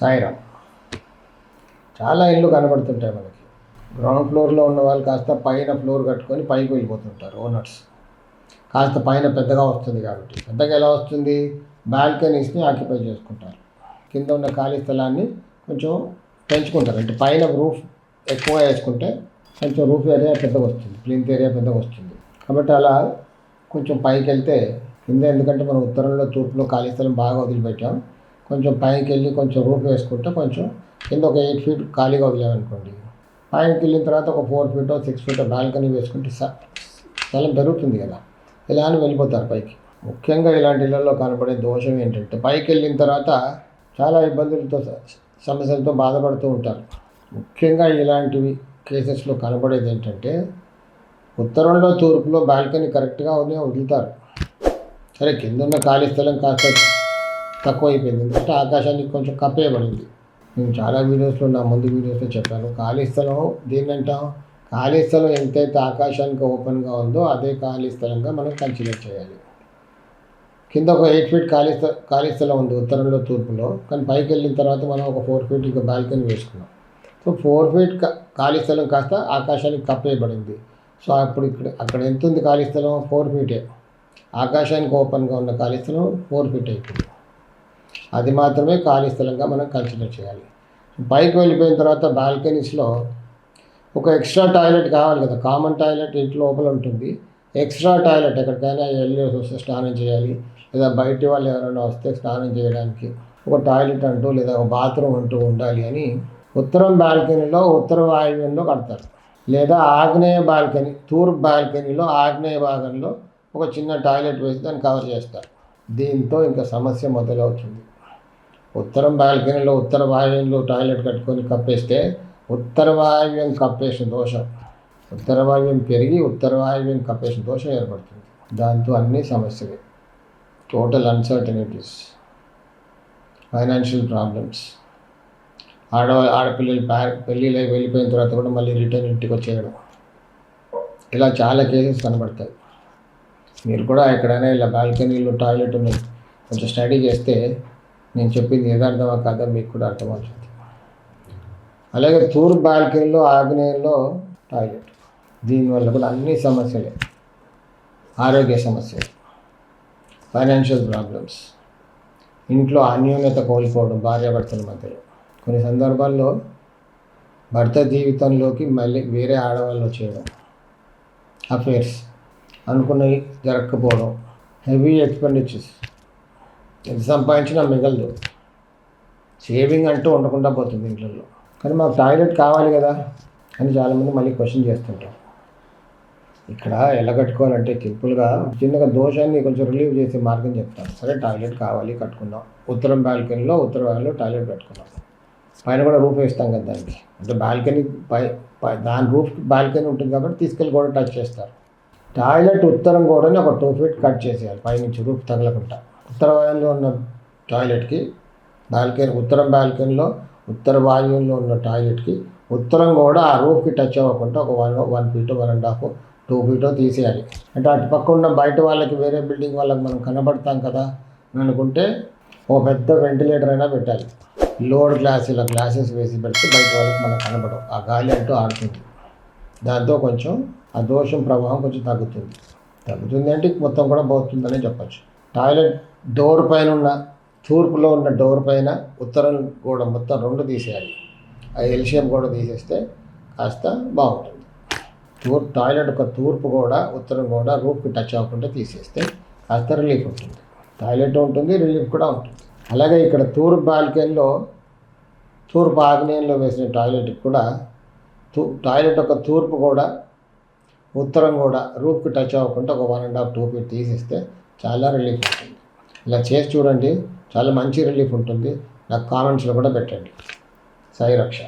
సాయిరామ్ చాలా ఇళ్ళు కనబడుతుంటాయి మనకి. గ్రౌండ్ ఫ్లోర్లో ఉన్న వాళ్ళు కాస్త పైన ఫ్లోర్ కట్టుకొని పైకి వెళ్ళిపోతుంటారు ఓనర్స్ కాస్త పైన పెద్దగా వస్తుంది కాబట్టి. పెద్దగా ఎలా వస్తుంది? బాల్కనీస్ని ఆక్యుపై చేసుకుంటారు. కింద ఉన్న ఖాళీ స్థలాన్ని కొంచెం పెంచుకుంటారు. అంటే పైన రూఫ్ ఎక్కువ వేసుకుంటే కొంచెం రూఫ్ ఏరియా పెద్దగా వస్తుంది. ప్లింత్ ఏరియా పెద్దగా వస్తుంది. కాబట్టి అలా కొంచెం పైకి వెళ్తే కింద ఎందుకంటే మనం ఉత్తరంలో తూర్పులో ఖాళీ స్థలం బాగా వదిలిపెట్టాం. కొంచెం పైకి వెళ్ళి కొంచెం రూట్ వేసుకుంటే కొంచెం కింద ఒక ఎయిట్ ఫీట్ ఖాళీగా వదిలేమనుకోండి పైకి వెళ్ళిన తర్వాత ఒక four feet six feet balcony వేసుకుంటే స్థలం పెరుగుతుంది కదా. ఇలా అని వెళ్ళిపోతారు పైకి. ముఖ్యంగా ఇలాంటి ఇళ్ళలో కనపడే దోషం ఏంటంటే పైకి వెళ్ళిన తర్వాత చాలా ఇబ్బందులతో సమస్యలతో బాధపడుతూ ఉంటారు. ముఖ్యంగా ఇలాంటివి కేసెస్లో కనబడేది ఏంటంటే ఉత్తరంలో తూర్పులో బాల్కనీ కరెక్ట్గా ఉంది వదులుతారు. సరే కింద ఉన్న ఖాళీ స్థలం కాస్త తక్కువ అయిపోయింది ఎందుకంటే ఆకాశానికి కొంచెం కప్పేయబడింది నేను చాలా వీడియోస్లో నా ముందు వీడియోస్లో చెప్పాను. ఖాళీ స్థలం దేన్ని ఖాళీ స్థలం ఎంతైతే ఆకాశానికి ఓపెన్గా ఉందో అదే ఖాళీ స్థలంగా మనం కన్సిడర్ చేయాలి. కింద ఒక ఎయిట్ ఫీట్ ఖాళీ స్థ ఖాళీ స్థలం ఉంది ఉత్తరంలో తూర్పులో. కానీ పైకి వెళ్ళిన తర్వాత మనం ఒక ఫోర్ ఫీట్ ఇంకా బాల్కనీ వేసుకున్నాం. సో ఫోర్ ఫీట్ ఖాళీ స్థలం కాస్త ఆకాశానికి కప్పేయబడింది సో అప్పుడు ఇక్కడ అక్కడ ఎంత ఉంది ఖాళీ స్థలం? ఫోర్ ఫీటే. ఆకాశానికి ఓపెన్గా ఉన్న ఖాళీ స్థలం ఫోర్ ఫీట్ అయిపోయింది. అది మాత్రమే ఖాళీ స్థలంగా మనం కన్సిడర్ చేయాలి. పైకి వెళ్ళిపోయిన తర్వాత బాల్కనీస్లో ఒక ఎక్స్ట్రా టాయిలెట్ కావాలి కదా. కామన్ టాయిలెట్ ఇంటి లోపల ఉంటుంది. ఎక్స్ట్రా టాయిలెట్ ఎక్కడికైనా వెళ్ళి వస్తే స్నానం చేయాలి. లేదా బయటి వాళ్ళు ఎవరైనా వస్తే స్నానం చేయడానికి ఒక టాయిలెట్ అంటూ లేదా ఒక బాత్రూమ్ అంటూ ఉండాలి అని ఉత్తరం బాల్కనీలో ఉత్తర వాయువ్యంలో కడతారు. లేదా ఆగ్నేయ బాల్కనీ తూర్పు బాల్కనీలో ఆగ్నేయ భాగంలో ఒక చిన్న టాయిలెట్ వేసి దాన్ని కవర్ చేస్తారు. దీంతో ఇంకా సమస్య మొదలవుతుంది. ఉత్తరం బాల్కనీలో ఉత్తర వాయువ్యంలో టాయిలెట్ కట్టుకొని కప్పేస్తే ఉత్తర వాయువ్యం కప్పేసిన దోషం. ఉత్తర వాయువ్యం పెరిగి ఉత్తర వాయువ్యం కప్పేసిన దోషం ఏర్పడుతుంది. దాంతో అన్ని సమస్యలే. టోటల్ అన్సర్టనిటీస్ ఫైనాన్షియల్ ప్రాబ్లమ్స్ ఆడ ఆడపిల్లలు ప్యా పెళ్ళిళ్ళై వెళ్ళిపోయిన తర్వాత కూడా మళ్ళీ రిటర్న్ ఇంటికి వచ్చేయడం. ఇలా చాలా కేసెస్ కనబడతాయి. మీరు కూడా ఎక్కడైనా ఇలా బాల్కనీలో టాయిలెట్ ఉన్నాయి కొంచెం స్టడీ చేస్తే నేను చెప్పింది యథార్థమా కాదా మీకు కూడా అర్థమవుతుంది. అలాగే తూర్పు బాల్కనీలో ఆగ్నేయంలో టాయిలెట్. దీనివల్ల కూడా అన్ని సమస్యలే. ఆరోగ్య సమస్యలు. Financial problems. ఇంట్లో అన్యోన్యత కోల్పోవడం భార్యాభర్తల మధ్యలో. కొన్ని సందర్భాల్లో భర్త జీవితంలోకి మళ్ళీ వేరే ఆడవాళ్ళు చేయడం అఫేర్స్. అనుకున్నవి జరగకపోవడం. Heavy expenditures. ఎంత సంపాదించినా మిగలదు. సేవింగ్ అంటూ ఉండకుండా పోతుంది ఇంట్లో కానీ మాకు టాయిలెట్ కావాలి కదా అని చాలామంది మళ్ళీ క్వశ్చన్ చేస్తుంటారు. ఇక్కడ ఎలా కట్టుకోవాలంటే సింపుల్గా చిన్నగా దోషాన్ని కొంచెం రిలీవ్ చేసే మార్గం చెప్తాను సరే టాయిలెట్ కావాలి కట్టుకుందాం. ఉత్తరం బాల్కనీలో ఉత్తర భాగంలో టాయిలెట్ కట్టుకున్నాం పైన కూడా రూఫ్ వేస్తాం కదా దానికి. అంటే బాల్కనీ పై పై దాని రూఫ్ బాల్కనీ ఉంటుంది కాబట్టి తీసుకెళ్ళి కూడా టచ్ చేస్తారు. టాయిలెట్ ఉత్తరం కూడా ఒక టూ ఫీట్ కట్ చేసేయాలి. పైనుంచి రూఫ్ తగలకుండా. ఉత్తర వాయువులో ఉన్న టాయిలెట్కి బాల్కనీ ఉత్తరం బాల్కనీలో ఉత్తర వాయువులో ఉన్న టాయిలెట్కి ఉత్తరం కూడా ఆ రూఫ్కి టచ్ అవ్వకుండా ఒక one one feet one and half two feet తీసేయాలి. అంటే అటు పక్క ఉన్న బయట వాళ్ళకి వేరే బిల్డింగ్ వాళ్ళకి మనం కనబడతాం కదా అని అనుకుంటే ఒక పెద్ద వెంటిలేటర్ అయినా పెట్టాలి. లోడ్ గ్లాస్ ఇలా గ్లాసెస్ వేసి పెడితే బయట వాళ్ళకి మనం కనబడవు. ఆ గాలి అంటూ ఆడుతుంది. దాంతో కొంచెం ఆ దోషం ప్రభావం కొంచెం తగ్గుతుంది. తగ్గుతుంది అంటే మొత్తం కూడా పోతుందనే చెప్పచ్చు. టాయిలెట్ డోర్ పైన ఉన్న తూర్పులో ఉన్న డోర్ పైన ఉత్తరం గోడ మొత్తం రెండు తీసేయాలి. ఆ ఎల్షియం కూడా తీసేస్తే కాస్త బాగుంటుంది. తూర్పు టాయిలెట్ ఒక తూర్పు కూడా ఉత్తరం కూడా రూఫ్కి టచ్ అవ్వకుండా తీసేస్తే కాస్త రిలీఫ్ ఉంటుంది. టాయిలెట్ ఉంటుంది రిలీఫ్ కూడా ఉంటుంది. అలాగే ఇక్కడ తూర్పు బాల్కనీలో తూర్పు ఆగ్నేయంలో వేసిన టాయిలెట్కి కూడా తూ టాయిలెట్ ఒక తూర్పు కూడా ఉత్తరం కూడా రూఫ్కి టచ్ అవ్వకుండా ఒక one and half two feet తీసేస్తే చాలా రిలీఫ్ ఉంటుంది. ఇలా చేసి చూడండి చాలా మంచి రిలీఫ్ ఉంటుంది. నాకు కామెంట్స్లో కూడా పెట్టండి. సాయి రక్ష.